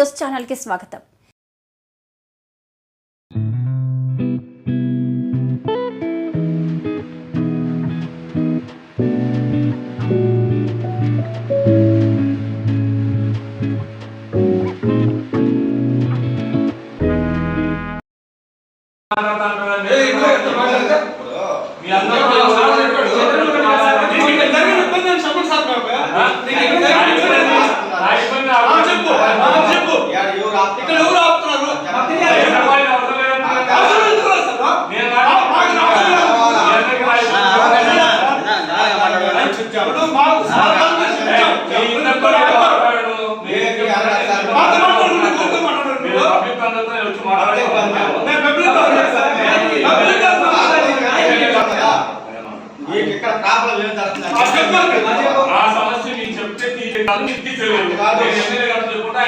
News ఛానల్కి స్వాగతం. రక్షించాడు మాకు ఇక్కడ ప్రాబ్లం ఏం ఆ సమస్య చెప్తే తీసుకుంటే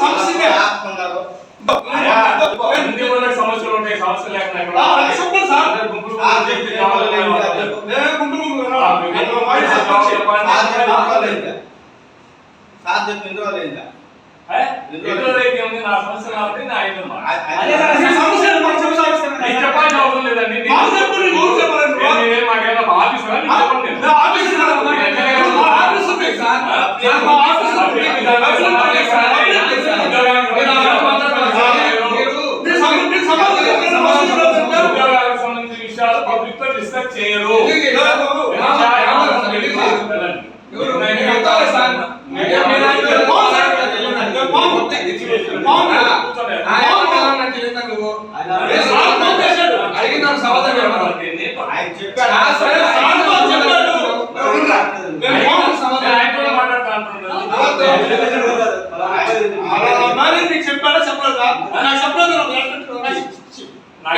సమస్య అన్ని మనకు సమస్యలు ఉంటాయి సమస్యలు లేకుండా సార్ చెప్పింది రోజులైందా నా సమస్య కాబట్టి నా చెప్పాల్సిన అవసరం లేదండి మాకేమైనా ఆఫీస్ ఆఫీస్ ఆఫీస్ సంబంధించిన విషయాలు పబ్లిక్తో చెప్పాడా. చెప్పలేదా? చెప్పలేదు. నా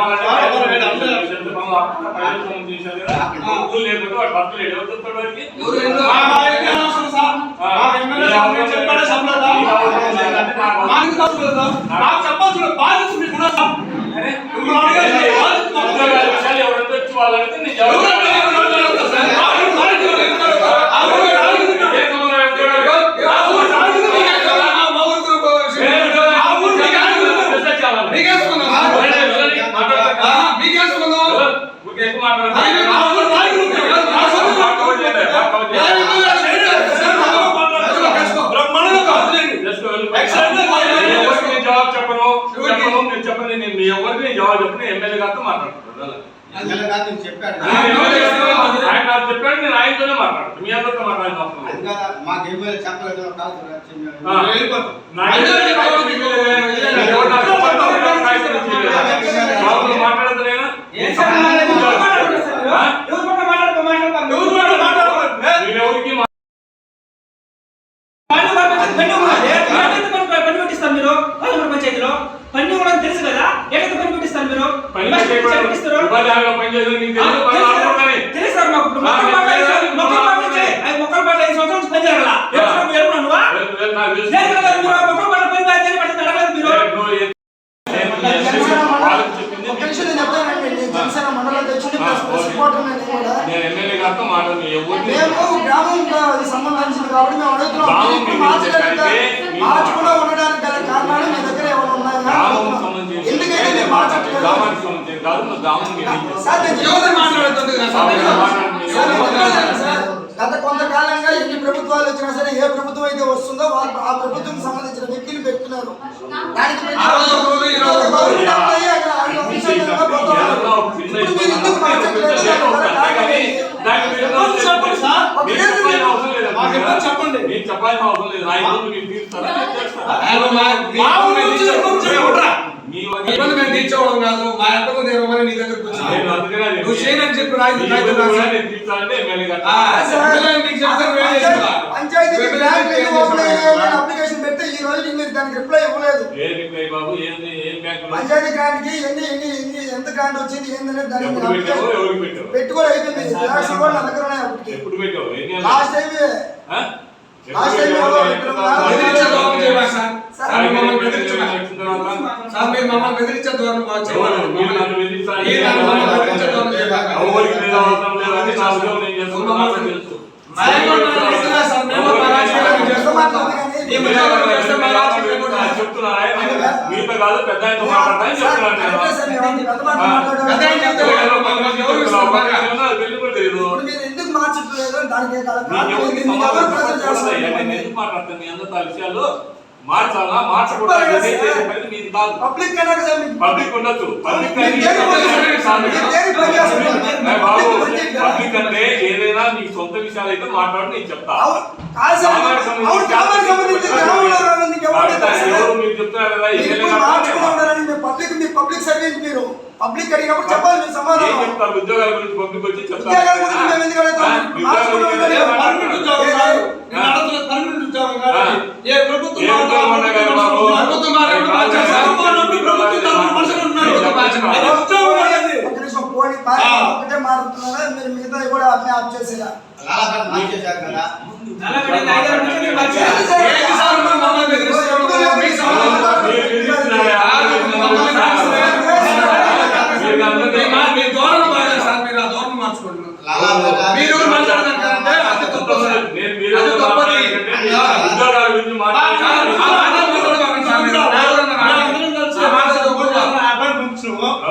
మాట్లాడారు ప్రయోజనం చేశారు ఊరు లేకపోతే వాడు భర్త లేడు ఎవరు చెప్తాడు వాడికి చెప్పాల్సిన బాధ్యత మీకు ఎవరంటే ఎమ్మెల్యే మాట్లాడుతున్నాడు చెప్పాడు ఆయన నాకు చెప్పాడు నేను ఆయనతోనే మాట్లాడుతాను మీ అందరితో మాట్లాడుతున్నాను మాట్లాడుతున్నా జనసేన మండలం తెచ్చుంటే కాబట్టి మేము అడుగుతున్నాం. ఉండడానికి గల మీ దగ్గర ఏమైనా ఉన్నాయా? ఎందుకంటే మేము మార్చట్లేదు. సార్ గత కొంతకాలం ఎన్ని ప్రభుత్వాలు వచ్చినా సరే ఏ ప్రభుత్వం అయితే వస్తుందో వాళ్ళు ఆ ప్రభుత్వం సంబంధించిన వ్యక్తిని పెట్టుకున్నారు. చెప్పండి. చెప్పాల్సిన అవసరం లేదు ఇబ్బంది మేము చెప్పి రాయి అప్లికేషన్ పెడితే ఈ రోజు దానికి రిప్లై ఇవ్వలేదు. పంచాయతీ గ్రాంట్ ఎన్ని ఎంత గ్రాంట్ వచ్చింది ఏందనేది దానికి పెట్టుకోలేదు. అయిపోయింది లాస్ట్ బెదిరించడం సార్ మమ్మల్ని బెదిరించడం సార్ మీరు మమ్మల్ని బెదిరించే ధోరణి చెప్తున్నా మీతో కాదు పెద్ద చెప్తున్నాను ఎందుకు మార్చట్లేదు దానికి మాట్లాడతాను మీ అందరితో విషయాలు మార్చాలా? మార్చకూడదు? పబ్లిక్ పబ్లిక్ ఉండొచ్చు. పబ్లిక్ పబ్లిక్ అంటే ఏదైనా నీ సొంత విషయాలు అయితే మాట్లాడు నేను చెప్తా. ఉద్యోగాల గురించి పబ్లిక్ వచ్చి చెప్తారు. కోడి బాగా ఒకటే మారుతున్నా మీరు మిగతా కూడా అన్నీ ఆఫ్ చేసేలా మీరు మాట్లాడదాం అతి తప్పది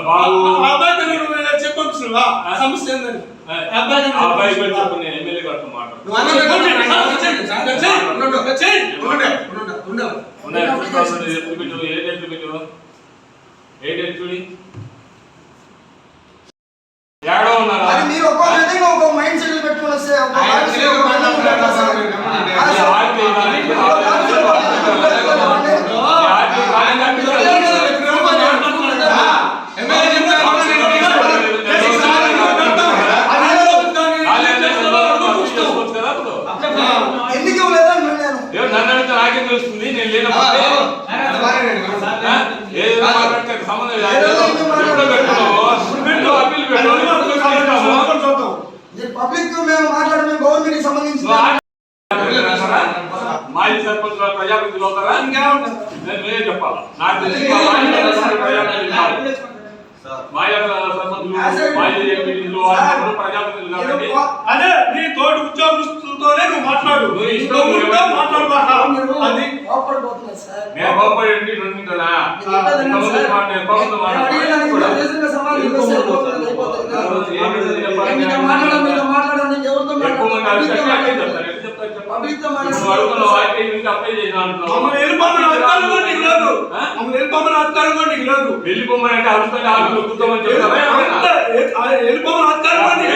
Paulo. చెప్తున్నావా సమస్య ఏందని అబ్బాయి అబ్బాయి చెప్పు. నేను ఎమ్మెల్యే గారితో మైండ్ సెట్ పెట్టుకుని వస్తే ఏం తెలుస్తుంది నేను లేనప్పుడు సంబంధం గవర్నమెంట్ సంబంధించి మాజీ సర్పంచ్ ప్రజాప్రతినిధులు అవుతారా నాకు తెలిసి అదే నీ తోటి ఉద్యోగస్తులతోనే నువ్వు మాట్లాడు మాట్లాడు అది పబ్లిక్తో మాట్లాడుతున్నావు అధికారం అండి వెళ్ళిపోమని అంటే అడుగుతాను వెళ్ళిపోమని అధికారం అండి